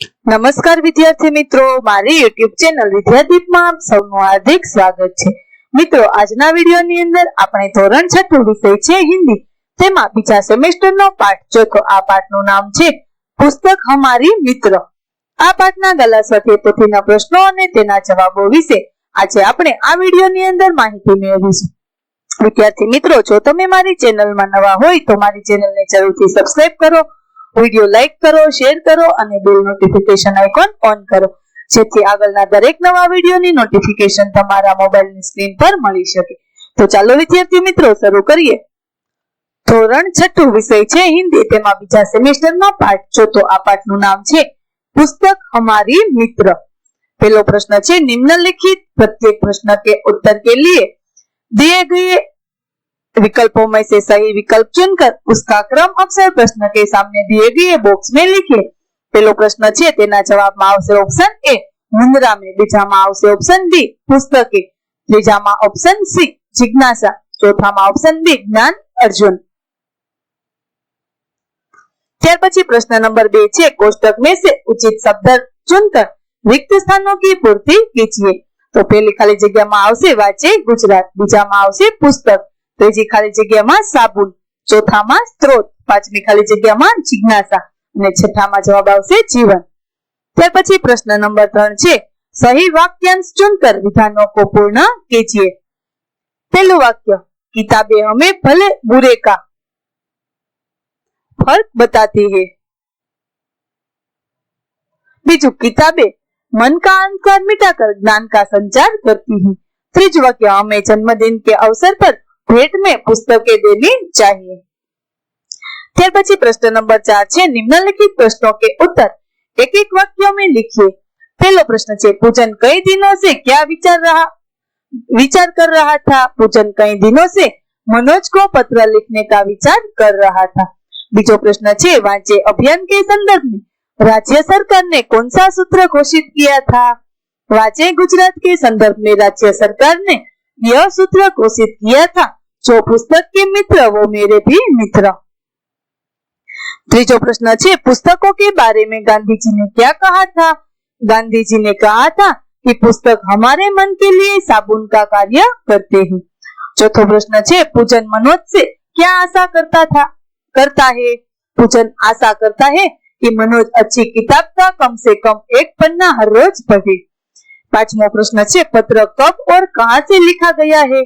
નમસ્કાર વિદ્યાર્થી મિત્રો, મારી યુટ્યુબ ચેનલ વિદ્યાદીપમાં આપ સૌનું હાર્દિક સ્વાગત છે. મિત્રો, આજના વિડીયોની અંદર આપણે ધોરણ છઠ્ઠું વિષય છે હિન્દી. તેમાં બીજા સેમેસ્ટરનો પાઠ ચોથો આ પાઠનું નામ છે, પુસ્તક હમારી મિત્ર. આ પાઠના ગલા સાથે પોથીના પ્રશ્નો અને તેના જવાબો વિશે આજે આપણે આ વિડીયોની અંદર માહિતી મેળવીશું. વિદ્યાર્થી મિત્રો, જો તમે મારી ચેનલમાં નવા હોય તો મારી ચેનલને જરૂરથી સબસ્ક્રાઇબ કરો વિડીયો લાઈક કરો શેર કરો અને બેલ નોટિફિકેશન આઇકોન ઓન કરો જેથી આગળના દરેક નવા વિડીયોની નોટિફિકેશન તમારા મોબાઈલની સ્ક્રીન પર મળી શકે તો ચાલો વિદ્યાર્થી મિત્રો શરૂ કરીએ ધોરણ છઠ્ઠું વિષય છે હિન્દી તેમાં બીજા સેમેસ્ટરનો પાઠ ચોથો આ પાઠનું નામ છે પુસ્તક हमारी मित्र पहलो प्रश्न है निम्नलिखित प्रत्येक प्रश्न के उत्तर के लिए दिए गए विकल्पों में से सही विकल्प चुनकर उसका क्रम अक्षर प्रश्न के सामने दिए गए बॉक्स में लिखिए पहलो प्रश्न છે તેના જવાબમાં આવશે ઓપ્શન એ મુંદ્રા में બીજામાં આવશે ઓપ્શન બી પુસ્તકે ત્રીજામાં ઓપ્શન સી જિજ્ઞાસા ચોથામાં ઓપ્શન બી જ્ઞાન અર્જુન ત્યાર પછી પ્રશ્ન નંબર બે છે કોષ્ટક में से उचित शब्द चुनकर रिक्त स्थानों की पूर्ति कीजिए તો પહેલી ખાલી જગ્યામાં આવશે વાંચે ગુજરાત બીજામાં આવશે પુસ્તક ત્રીજી ખાલી જગ્યામાં સાબુન. ચોથામાં સ્ત્રોત. પાંચમી ખાલી જગ્યામાં જિજ્ઞાસા. અને છઠ્ઠામાં જવાબ આવશે જીવન. ત્યાર પછી પ્રશ્ન નંબર ત્રણ છે, સહી વાક્યાંશ ચુનકર વિધાનો કો પૂર્ણ કેજીએ. પહેલું વાક્ય, કિતાબે હમે ભલે બુરે કા. ફર્ક બતાતી હે. બીજું, કિતાબે मन का अंधकार કર જ્ઞાન કા સંચાર करती है त्रिज वाक्य हमें जन्मदिन के अवसर पर भेंट में पुस्तकें देनी चाहिए ત્યાર પછી પ્રશ્ન નંબર ચાર છે નિમ્નલિખિત प्रश्नों के उत्तर एक एक वाक्यों में लिखिए पहलो प्रश्न છે पूजन कई दिनों से क्या विचार रहा विचार कर रहा था पूजन कई दिनों से मनोज को पत्र लिखने का विचार कर रहा था बीजो प्रश्न છે वांचे अभियान के संदर्भ में राज्य सरकार ने कौन सा सूत्र घोषित किया था वांचे गुजरात के संदर्भ में राज्य सरकार ने यह सूत्र घोषित किया था जो पुस्तक के मित्र, वो मेरे भी मित्र। प्रश्न छे, पुस्तकों के बारे में गांधी जी ने क्या कहा था? गांधी जी ने कहा था कि पुस्तक हमारे मन के लिए साबुन का कार्य करते हैं। चौथो प्रश्न पूजन मनोज से क्या आशा करता था? करता है। पूजन आशा करता है कि मनोज अच्छी किताब का कम से कम एक पन्ना हर रोज पढ़े। पांचवा प्रश्न छे, पत्र कब और कहाँ से लिखा गया है?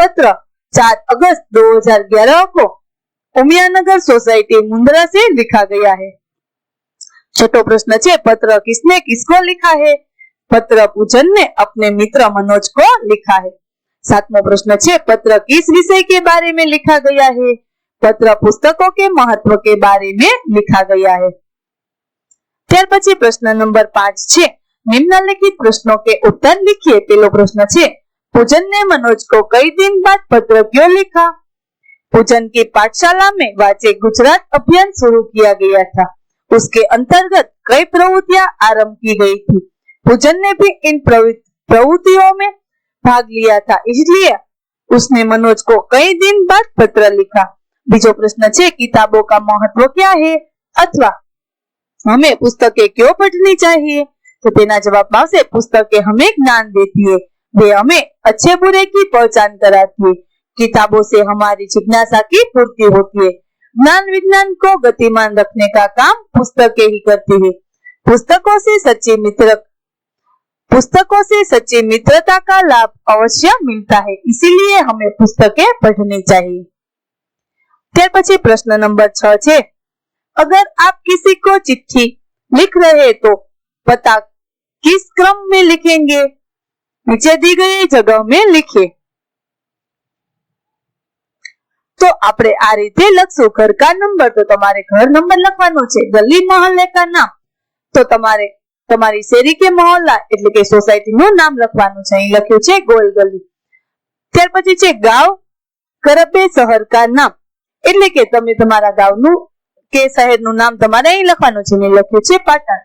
पत्र 4 अगस्त 2011 को उमियानगर सोसाइटी मुंद्रा से लिखा गया है छठो प्रश्न छे पत्र किसने किसको लिखा है पत्र पूजन ने अपने मित्र मनोज को लिखा है सातमो प्रश्न छे पत्र किस विषय के बारे में लिखा गया है पत्र पुस्तकों के महत्व के बारे में लिखा गया है ત્યાર પછી પ્રશ્ન નંબર પાંચ છે निम्नलिखित प्रश्नों के उत्तर लिखिए पहलो प्रश्न छे पूजन ने मनोज को कई दिन बाद पत्र क्यों लिखा। पूजन की पाठशाला में वाचे गुजरात अभियान शुरू किया गया था। उसके अंतर्गत कई प्रवृत्तियाँ आरंभ की गई थी। पूजन ने भी इन प्रवृत्तियों में भाग लिया था, इसलिए उसने मनोज को कई दिन बाद पत्र लिखा। बीजो प्रश्न छे, किताबों का महत्व क्या है? अथवा हमें पुस्तकें क्यों पढ़नी चाहिए? तो तेना जवाब पुस्तकें हमें ज्ञान देती है। वे हमें अच्छे बुरे की पहचान कराती है किताबों से हमारी जिज्ञासा की पूर्ति होती है ज्ञान विज्ञान को गतिमान रखने का काम पुस्तकें ही करती है पुस्तकों से सच्ची मित्र पुस्तकों से सच्ची मित्रता का लाभ अवश्य मिलता है इसीलिए हमें पुस्तकें पढ़नी चाहिए ત્યાર પછી પ્રશ્ન નંબર છ છે अगर आप किसी को चिट्ठी लिख रहे तो पता किस क्रम में लिखेंगे नीचे दी गई जगह में लिखिए તો આપણે આ રીતે લખશું ઘર કા નંબર તો તમારે ઘર નંબર લખવાનો છે ગલી મહોલ્લે કા નામ તો તમારે તમારી શેરી કે મહોલ્લા એટલે કે સોસાયટી નું નામ લખવાનું છે અહીં લખ્યું છે ગોલ ગલી ત્યાર પછી છે ગાંવ કરબે શહેર કા નામ એટલે કે તમે તમારા ગામનું કે શહેરનું નામ તમારે અહીં લખવાનું છે મેં લખ્યું છે પાટણ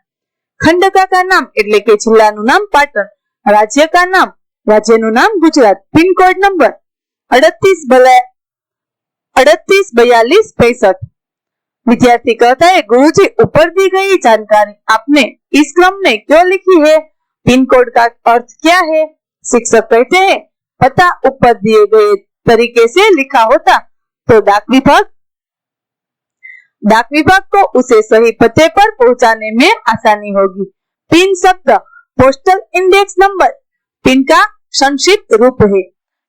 ખંડકા કા નામ એટલે કે જિલ્લાનું નામ પાટણ રાજ્ય કા નામ રાજ્યનું નામ ગુજરાત પિનકોડ નંબર અડતીસ અડતીસ બયાલીસ પૈસઠ विद्यार्थी कहता है गुरुजी ऊपर दी गई जानकारी आपने इस क्रम में क्यों लिखी है पिन कोड का अर्थ क्या है शिक्षक कहते हैं पता ऊपर दिए गए तरीके से लिखा होता तो डाक विभाग डाक विभाग को उसे सही पते पर पहुंचाने में आसानी होगी पिन शब्द पोस्टल इंडेक्स नंबर पिन का संक्षिप्त रूप है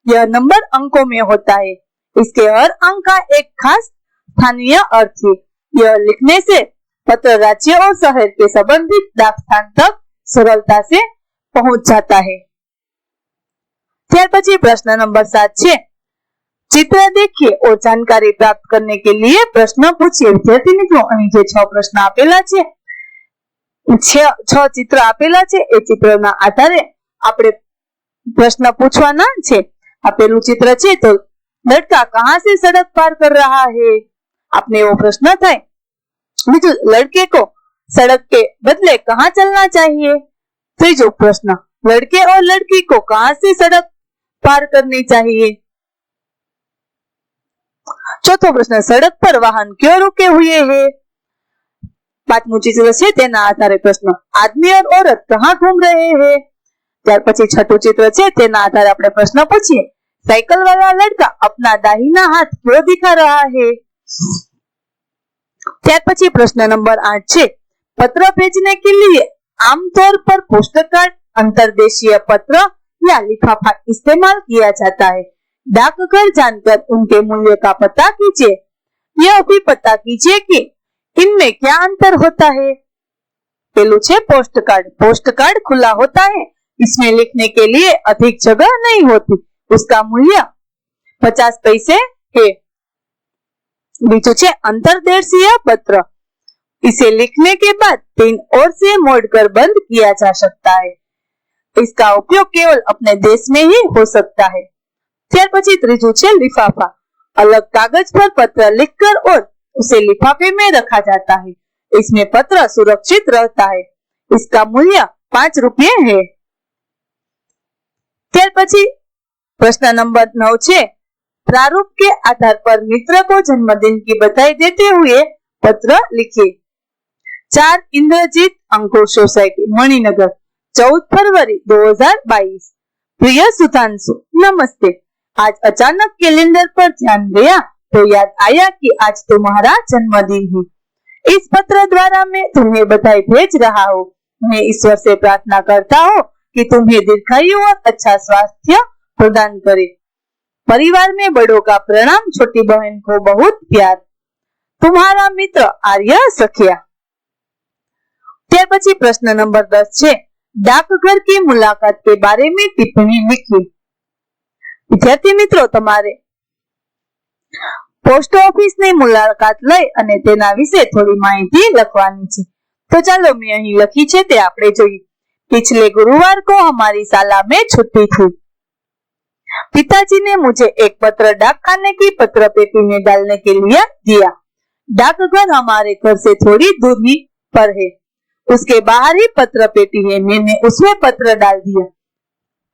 यह नंबर अंकों में होता है इसके हर अंक का एक खास स्थानीय अर्थ है यह लिखने से पत्र राज्य और शहर के संबंधित डाक स्थान तक सरलता से पहुंच जाता है ત્યાર પછી પ્રશ્ન નંબર સાત છે ચિત્ર દેખીએ और जानकारी प्राप्त करने के लिए प्रश्न पूछिए વિદ્યાર્થી મિત્રો અહીં જે છ પ્રશ્ન આપેલા છે છ ચિત્ર આપેલા છે એ ચિત્રના આધારે આપણે પ્રશ્ન પૂછવાના છે આપેલું चित्र છે તો लड़का कहाँ से सड़क पार कर रहा है आपने वो प्रश्न था बीजू लड़के को सड़क के बदले कहाँ चलना चाहिए त्रीजो प्रश्न लड़के और लड़की को कहाँ से सड़क पार करनी चाहिए चौथो प्रश्न सड़क पर वाहन क्यों रुके हुए हैं પાંચમું ચિત્ર છે તેના આધારે પ્રશ્ન આદમી और औरत कहाँ घूम रहे हैं ત્યાર પછી છઠ્ઠું ચિત્ર છે તેના આધારે આપણે પ્રશ્ન પૂછીએ साइकिल वाला लड़का अपना दाहिना हाथ क्यों दिखा रहा है ત્યાર પછી પ્રશ્ન નંબર આઠ છે पत्र भेजने के लिए आमतौर पर पोस्ट कार्ड अंतरदेशीय पत्र या लिफाफा इस्तेमाल किया जाता है डाकघर जानकर उनके मूल्य का पता कीजिए यह भी पता कीजिए कि इनमें क्या अंतर होता है पेलू छे पोस्ट कार्ड पोस्ट कार्ड खुला होता है इसमें लिखने के लिए अधिक जगह नहीं होती उसका मूल्य पचास पैसे है बीजू छे अंतरदेशीय पत्र इसे लिखने के बाद पिन और से मोड़कर बंद किया जा सकता है इसका उपयोग केवल अपने देश में ही हो सकता है ત્યાર પછી ત્રીજું છે लिफाफा अलग कागज पर पत्र लिखकर और उसे लिफाफे में रखा जाता है इसमें पत्र सुरक्षित रहता है इसका मूल्य पांच रुपये है ત્યાર પછી प्रश्न नंबर नौ छे प्रारूप के आधार पर मित्र को जन्मदिन की बधाई देते हुए पत्र लिखिए चार इंद्रजीत अंकुर सोसाइटी मणिनगर चौदह फरवरी 2022 प्रिय सुधांशु नमस्ते आज अचानक कैलेंडर पर ध्यान गया तो याद आया कि आज तुम्हारा जन्मदिन है इस पत्र द्वारा मैं तुम्हें बधाई भेज रहा हूँ मैं ईश्वर से प्रार्थना करता हूँ कि तुम्हें दीर्घायु और अच्छा स्वास्थ्य प्रदान करे परिवार में बड़ों का प्रणाम छोटी बहन को बहुत प्यार तुम्हारा मित्र आर्य सखिया ત્યાર પછી પ્રશ્ન નંબર દસ છે डाकघर की मुलाकात के बारे में टिप्पणी लिखी વિદ્યાર્થી મિત્રો તમારે પોસ્ટ ઓફિસ ની મુલાકાત લઈ અને તેના વિશે થોડી માહિતી લખવાની છે તો ચાલો મેં અહીં લખી છે તે આપણે જોઈએ पिछले गुरुवार को हमारी शाला में छुट्टी थी पिताजी ने मुझे एक पत्र डाक खाने की पत्र पेटी में डालने के लिए दिया डाकघर हमारे घर से थोड़ी दूरी पर है उसके बाहर ही पत्र पेटी है मैंने उसमें पत्र डाल दिया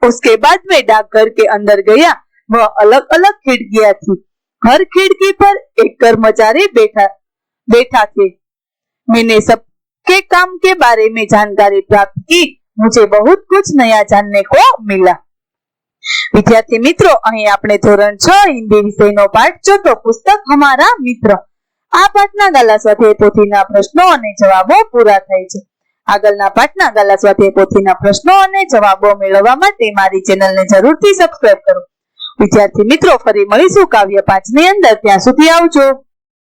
उसके बाद मैं डाकघर के अंदर गया वह अलग अलग खिड़कियां थी हर खिड़की पर एक कर्मचारी बैठा बैठा थे मैंने सबके काम के बारे में जानकारी प्राप्त की मुझे बहुत कुछ नया जानने को मिला વિદ્યાર્થી મિત્રો અહીં આપણે ધોરણ છ હિન્દી વિષયનો પાઠ ચોથો પુસ્તક હમારા મિત્ર આ પાઠના ગાલા સ્વાધ્યાય પોથીના પ્રશ્નો અને જવાબો પૂરા થાય છે આગળના પાઠના ગાલા સ્વાધ્યાય પોથીના પ્રશ્નો અને જવાબો મેળવવા માટે મારી ચેનલને જરૂરથી સબસ્ક્રાઇબ કરો વિદ્યાર્થી મિત્રો ફરી મળીશું કાવ્ય પાંચની અંદર. ત્યાં સુધી આવજો.